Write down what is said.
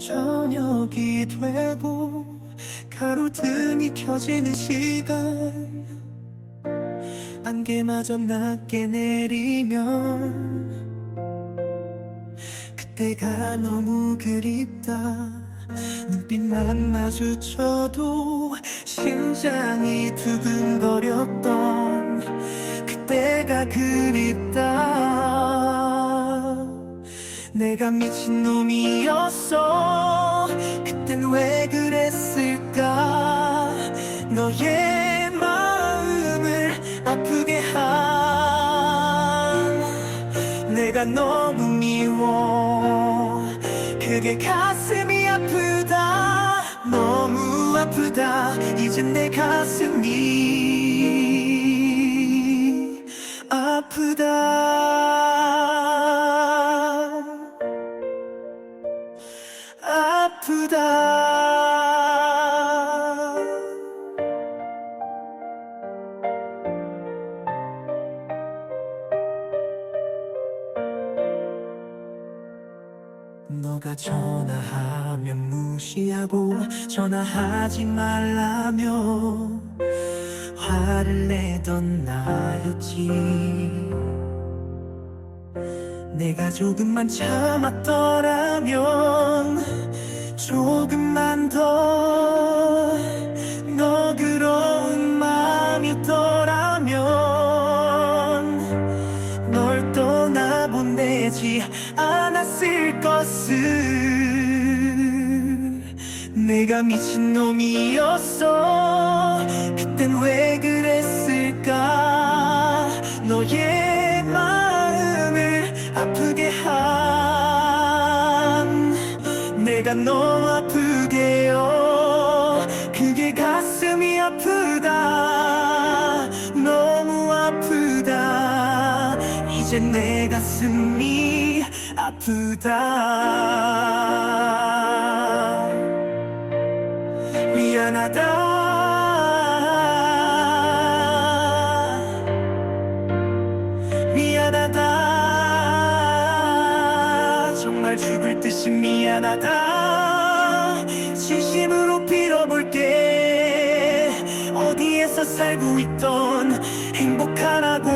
저녁이 되고 가로등이 켜지는 시간. 안개마저 낮게 내리면 그때가 너무 그립다. 눈빛만 마주쳐도 심장이 두근거렸던 그때가 그립다 내가 미친놈이었어. 그땐 왜 그랬을까? 너의 마음을 아프게 한. 내가 너무 미워. 그게 가슴이 아프다. 너무 아프다. 이젠 내 가슴이 아프다 아프다. 너가 전화하면 무시하고 전화하지 말라며 화를 내던 나였지. 내가 조금만 참았더라면 조금만 더 너그러운 마음이었더라면 널 떠나보내지 않았을 것을 내가 미친놈이었어. 그땐 왜 그랬을까? 너의 마음을 아프게 한 내가 너무 아프게요. 그게 가슴이 아프다. 너무 아프다. 이제 내 가슴이 아프다. 미안하다 정말 죽을 듯이 미안하다. 진심으로 빌어볼게. 어디에서 살고 있던 행복하라고